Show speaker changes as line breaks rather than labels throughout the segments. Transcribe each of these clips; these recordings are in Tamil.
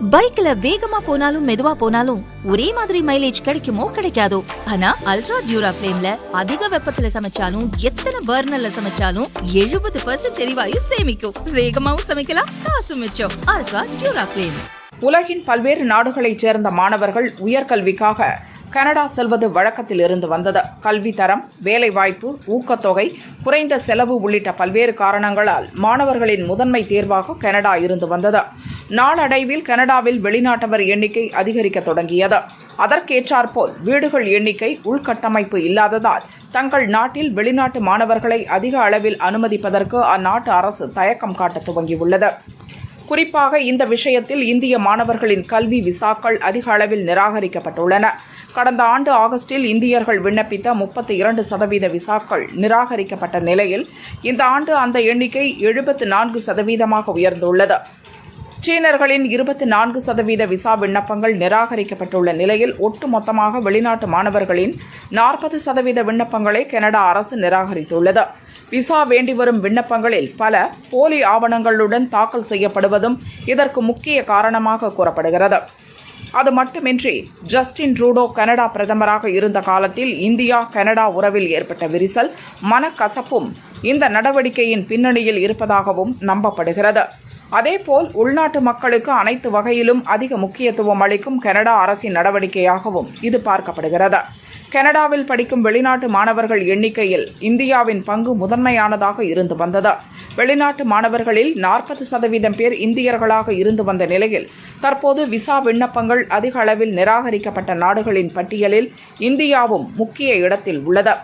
பைக்ல வேகமா போனாலும் மெதுவா போனாலும் ஒரே மாதிரி மைலேஜ் கிடைக்குமோ கிடைக்காதோ? ஆனா அல்ட்ரா டியூரா ஃபிளேம்ல அதிக வெப்பத்துல சமைச்சாலும் எத்தனை பர்னர்ல சமைச்சாலும் எழுபது பர்சன்ட் எரிவாயு சேமிக்கும். வேகமாவும் சமைக்கலாம் காசு மிச்சம். அல்ட்ரா டியூரா ஃபிளேம்
உலகின் பல்வேறு நாடுகளைச் சேர்ந்த மாணவர்கள் உயர்கல்விக்காக கனடா செல்வது வழக்கத்தில் இருந்து வந்தது. கல்வி தரம் வேலைவாய்ப்பு ஊக்கத்தொகை குறைந்த செலவு உள்ளிட்ட பல்வேறு காரணங்களால் மாணவர்களின் முதன்மை தேர்வாக கனடா இருந்து வந்தது. நாளடைவில் கனடாவில் வெளிநாட்டவர் எண்ணிக்கை அதிகரிக்க தொடங்கியது. அதற்கேற்றாற்போல் வீடுகள் எண்ணிக்கை உள்கட்டமைப்பு இல்லாததால் தங்கள் நாட்டில் வெளிநாட்டு மாணவர்களை அதிக அளவில் அனுமதிப்பதற்கு அந்நாட்டு அரசு தயக்கம் காட்ட துவங்கியுள்ளது. குறிப்பாக இந்த விஷயத்தில் இந்திய மாணவர்களின் கல்வி விசாக்கள் அதிக அளவில் நிராகரிக்கப்பட்டுள்ளன. கடந்த ஆண்டு ஆகஸ்டில் இந்தியர்கள் விண்ணப்பித்த முப்பத்தி இரண்டு சதவீத விசாக்கள் நிராகரிக்கப்பட்ட நிலையில் இந்த ஆண்டு அந்த எண்ணிக்கை எழுபத்து நான்கு சதவீதமாக உயர்ந்துள்ளது. சீனர்களின் இருபத்தி நான்கு சதவீத விசா விண்ணப்பங்கள் நிராகரிக்கப்பட்டுள்ள நிலையில் ஒட்டுமொத்தமாக வெளிநாட்டு மாணவர்களின் நாற்பது சதவீத விண்ணப்பங்களை கனடா அரசு நிராகரித்துள்ளது. விசா வேண்டி வரும் விண்ணப்பங்களில் பல போலி ஆவணங்களுடன் தாக்கல் செய்யப்படுவதும் இதற்கு முக்கிய காரணமாக கூறப்படுகிறது. அது மட்டுமின்றி ஜஸ்டின் ட்ரூடோ கனடா பிரதமராக இருந்த காலத்தில் இந்தியா கனடா உறவில் ஏற்பட்ட விரிசல் மனக்கசப்பும் இந்த நடவடிக்கையின் பின்னணியில் இருப்பதாகவும் நம்பப்படுகிறது. அதேபோல் உள்நாட்டு மக்களுக்கு அனைத்து வகையிலும் அதிக முக்கியத்துவம் அளிக்கும் கனடா அரசின் நடவடிக்கையாகவும் இது பார்க்கப்படுகிறது. கனடாவில் படிக்கும் வெளிநாட்டு மாணவர்கள் எண்ணிக்கையில் இந்தியாவின் பங்கு முதன்மையானதாக இருந்து வந்தது. வெளிநாட்டு மாணவர்களில் நாற்பது சதவீதம் பேர் இந்தியர்களாக இருந்து வந்த நிலையில் தற்போது விசா விண்ணப்பங்கள் அதிக அளவில் நிராகரிக்கப்பட்ட நாடுகளின் பட்டியலில் இந்தியாவும் முக்கிய இடத்தில் உள்ளது.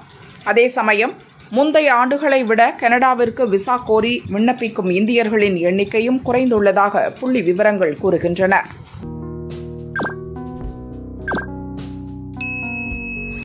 அதே சமயம் முந்தைய ஆண்டுகளை விட கனடாவிற்கு விசா கோரி விண்ணப்பிக்கும் இந்தியர்களின் எண்ணிக்கையும் குறைந்துள்ளதாக புள்ளி விவரங்கள் கூறுகின்றன.